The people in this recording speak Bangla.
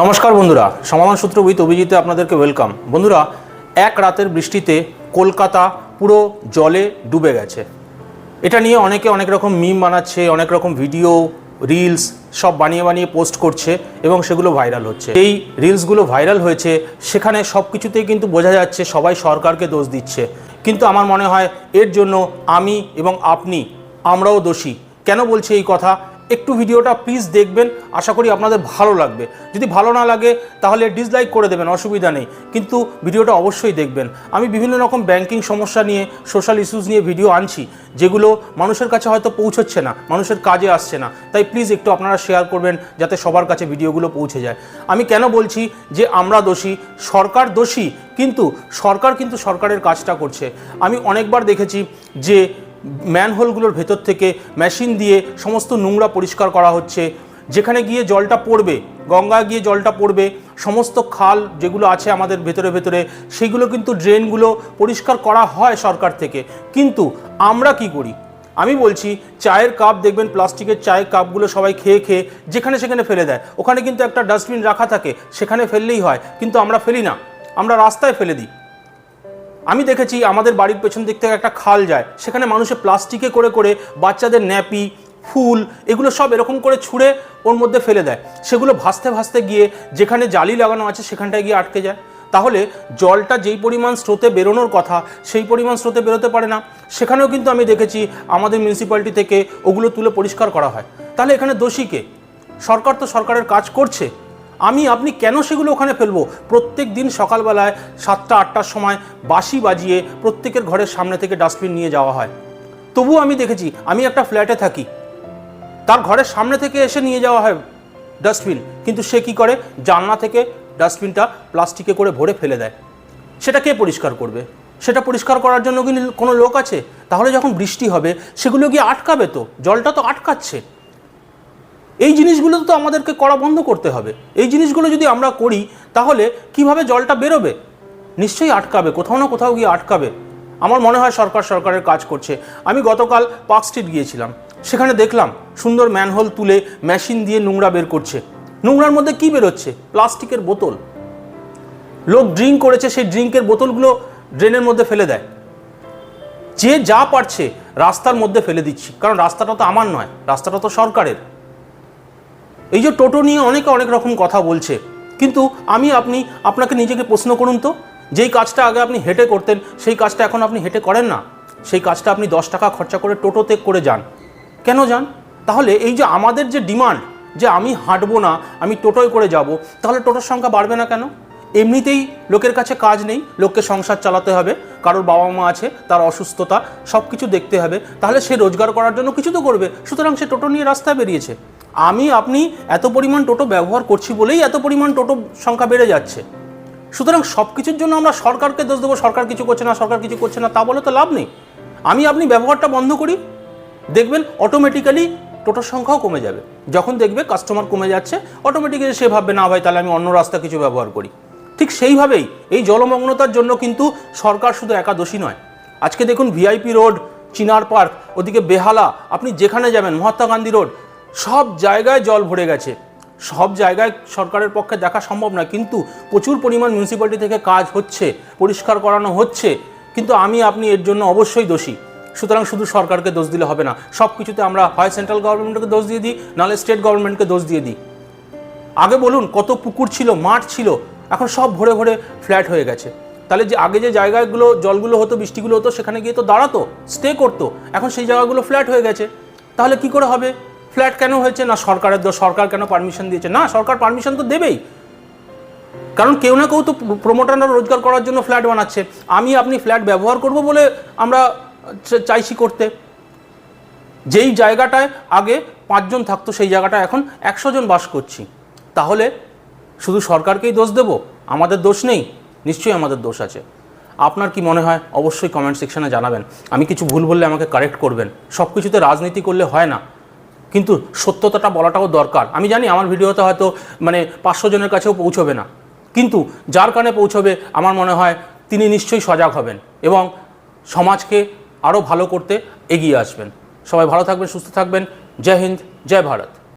নমস্কার বন্ধুরা, সমাধান সূত্র উইথ অভিজিতে আপনাদেরকে ওয়েলকাম বন্ধুরা, এক রাতের বৃষ্টিতে কলকাতা পুরো জলে ডুবে গেছে। এটা নিয়ে অনেকে অনেক রকম মিম বানাচ্ছে, অনেক রকম ভিডিও রিলস সব বানিয়ে বানিয়ে পোস্ট করছে এবং সেগুলো ভাইরাল হচ্ছে। এই রিলসগুলো ভাইরাল হয়েছে, সেখানে সব কিছুতেই কিন্তু বোঝা যাচ্ছে সবাই সরকারকে দোষ দিচ্ছে। কিন্তু আমার মনে হয় এর জন্য আমি এবং আপনি, আমরাও দোষী। কেন বলছি এই কথা? একটু ভিডিওটা প্লিজ দেখবেন, আশা করি আপনাদের ভালো লাগবে। যদি ভালো না লাগে, তাহলে ডিসলাইক করে দেবেন, অসুবিধা নেই। কিন্তু ভিডিওটা অবশ্যই দেখবেন। আমি বিভিন্ন রকম ব্যাংকিং সমস্যা নিয়ে সোশ্যাল ইস্যুস নিয়ে ভিডিও আনছি, যেগুলো মানুষের কাছে হয়তো পৌঁছচ্ছে না, মানুষের কাজে আসছে না। তাই প্লিজ একটু আপনারা শেয়ার করবেন, যাতে সবার কাছে ভিডিওগুলো পৌঁছে যায়। আমি কেন বলছি যে আমরা দোষী? সরকার দোষী, কিন্তু সরকার কিন্তু সরকারের কাজটা করছে। আমি অনেকবার দেখেছি যে ম্যানহোলগুলোর ভেতর থেকে মেশিন দিয়ে সমস্ত নোংরা পরিষ্কার করা হচ্ছে। যেখানে গিয়ে জলটা পড়বে গঙ্গা গিয়ে জলটা পড়বে, সমস্ত খাল যেগুলো আছে আমাদের ভেতরে ভেতরে, সেগুলো কিন্তু ড্রেনগুলো পরিষ্কার করা হয় সরকার থেকে। কিন্তু আমরা কি করি? আমি বলছি, চায়ের কাপ দেখবেন, প্লাস্টিকের চায়ের কাপগুলো সবাই খেয়ে খেয়ে যেখানে সেখানে ফেলে দেয়। ওখানে কিন্তু একটা ডাস্টবিন রাখা থাকে, সেখানে ফেললেই হয়, কিন্তু আমরা ফেলি না। আমরা রাস্তায় ফেলে দিই। আমি দেখেছি আমাদের বাড়ির পেছন দিক থেকে একটা খাল যায়, সেখানে মানুষে প্লাস্টিকে করে করে বাচ্চাদের ন্যাপি, ফুল, এগুলো সব এরকম করে ছুঁড়ে ওর মধ্যে ফেলে দেয়। সেগুলো ভাসতে ভাসতে গিয়ে যেখানে জালি লাগানো আছে সেখানটায় গিয়ে আটকে যায়। তাহলে জলটা যেই পরিমাণ স্রোতে বেরোনোর কথা, সেই পরিমাণ স্রোতে বেরোতে পারে না। সেখানেও কিন্তু আমি দেখেছি আমাদের মিউনিসিপ্যালিটি থেকে ওগুলো তুলে পরিষ্কার করা হয়। তাহলে এখানে দোষী কে? সরকার তো সরকারের কাজ করছে। আমি, আপনি কেন সেগুলো ওখানে ফেলব? প্রত্যেক দিন সকালবেলায় সাতটা, আটটার সময় বাঁশি বাজিয়ে প্রত্যেকের ঘরের সামনে থেকে ডাস্টবিন নিয়ে যাওয়া হয়। তবুও আমি দেখেছি, আমি একটা ফ্ল্যাটে থাকি। তার ঘরের সামনে থেকে এসে নিয়ে যাওয়া হয় ডাস্টবিন। কিন্তু সে কি করে? জানলা থেকে ডাস্টবিনটা প্লাস্টিকে করে ভরে ফেলে দেয়। সেটা কে পরিষ্কার করবে? সেটা পরিষ্কার করার জন্য কি কোনো লোক আছে? তাহলে যখন বৃষ্টি হবে, সেগুলো গিয়ে আটকাবে তো? জলটা তো আটকাচ্ছে। এই জিনিসগুলো তো আমাদেরকে করা বন্ধ করতে হবে। এই জিনিসগুলো যদি আমরা করি, তাহলে কীভাবে জলটা বেরোবে? নিশ্চয়ই আটকাবে, কোথাও না কোথাও গিয়ে আটকাবে। আমার মনে হয় সরকার সরকারের কাজ করছে। আমি গতকাল পার্ক স্ট্রিট গিয়েছিলাম। সেখানে দেখলাম সুন্দর ম্যানহোল তুলে মেশিন দিয়ে নোংরা বের করছে। নোংরার মধ্যে কি বেরোচ্ছে? প্লাস্টিকের বোতল। লোক ড্রিঙ্ক করেছে, সেই ড্রিঙ্কের বোতলগুলো ড্রেনের মধ্যে ফেলে দেয়। যে যা পারছে, রাস্তার মধ্যে ফেলে দিচ্ছি। কারণ রাস্তাটা তো আমার নয়, রাস্তাটা তো সরকারের। এই যে টোটো নিয়ে অনেকে অনেক রকম কথা বলছে, কিন্তু আমি আপনি, আপনাকে নিজেকে প্রশ্ন করুন তো, যেই কাজটা আগে আপনি হেঁটে করতেন, সেই কাজটা এখন আপনি হেঁটে করেন না? সেই কাজটা আপনি দশ টাকা খরচা করে টোটোতে করে যান। কেন যান? তাহলে এই যে আমাদের যে ডিমান্ড, যে আমি হাঁটবো না, আমি টোটোয় করে যাব, তাহলে টোটোর সংখ্যা বাড়বে না কেন? এমনিতেই লোকের কাছে কাজ নেই, লোককে সংসার চালাতে হবে, কারোর বাবা মা আছে, তার অসুস্থতা সব কিছু দেখতে হবে, তাহলে সে রোজগার করার জন্য কিছু তো করবে, সুতরাং সে টোটো নিয়ে রাস্তায় বেরিয়েছে। আমি, আপনি এত পরিমাণ টোটো ব্যবহার করছি বলেই এত পরিমাণ টোটো সংখ্যা বেড়ে যাচ্ছে। সুতরাং সব কিছুর জন্য আমরা সরকারকে দোষ দেবো, সরকার কিছু করছে না, সরকার কিছু করছে না, তা বলে তো লাভ নেই। আমি, আপনি ব্যবহারটা বন্ধ করি, দেখবেন অটোমেটিক্যালি টোটোর সংখ্যাও কমে যাবে। যখন দেখবে কাস্টমার কমে যাচ্ছে অটোমেটিক্যালি সে ভাববে, না ভাই, তাহলে আমি অন্য রাস্তা কিছু ব্যবহার করি। ঠিক সেইভাবেই এই জলমগ্নতার জন্য কিন্তু সরকার শুধু একা দোষী নয়। আজকে দেখুন ভিআইপি রোড চিনার পার্ক ওদিকে বেহালা, আপনি যেখানে যাবেন, মহাত্মা গান্ধী রোড সব জায়গায় জল ভরে গেছে। সব জায়গায় সরকারের পক্ষে দেখা সম্ভব না কিন্তু প্রচুর পরিমাণ মিউনিসিপ্যালিটি থেকে কাজ হচ্ছে, পরিষ্কার করানো হচ্ছে, কিন্তু আমি, আপনি এর জন্য অবশ্যই দোষী। সুতরাং শুধু সরকারকে দোষ দিলে হবে না সব কিছুতে আমরা হয় সেন্ট্রাল গভর্নমেন্টকে দোষ দিয়ে দিই, নাহলে স্টেট গভর্নমেন্টকে দোষ দিয়ে দিই। আগে বলুন, কত পুকুর ছিল, মাঠ ছিল, এখন সব ভরে ভরে ফ্ল্যাট হয়ে গেছে। তাহলে যে আগে যে জায়গাগুলো, জলগুলো হতো, বৃষ্টিগুলো হতো, সেখানে গিয়ে তো দাঁড়াতো স্টে করতো, এখন সেই জায়গাগুলো ফ্ল্যাট হয়ে গেছে। তাহলে কি করে হবে? ফ্ল্যাট কেন হয়েছে? না সরকারের দোষ, সরকার কেন পারমিশন দিয়েছে? না, সরকার পারমিশন তো দেবেই। কারণ কেউ না কেউ তো প্রমোটাররা রোজগার করার জন্য ফ্ল্যাট বানাচ্ছে। আমি আপনি ফ্ল্যাট ব্যবহার করব বলে আমরা চাইছি করতে। যেই জায়গাটায় আগে পাঁচজন থাকতো, সেই জায়গাটায় এখন একশো জন বাস করছি। তাহলে শুধু সরকারকেই দোষ দেব? আমাদের দোষ নেই? নিশ্চয়ই আমাদের দোষ আছে। আপনার কি মনে হয়? অবশ্যই কমেন্ট সেকশনে জানাবেন। আমি কিছু ভুল বললে আমাকে কারেক্ট করবেন। সব কিছুতে রাজনীতি করলে হয় না। কিন্তু সত্যতাটা বলাটাও দরকার। আমি জানি আমার ভিডিওতে হয়তো মানে পাঁচশো জনের কাছেও পৌঁছবে না। কিন্তু যার কানে পৌঁছবে আমার মনে হয় তিনি নিশ্চয়ই সজাগ হবেন এবং সমাজকে আরও ভালো করতে এগিয়ে আসবেন। সবাই ভালো থাকবেন, সুস্থ থাকবেন। জয় হিন্দ, জয় ভারত।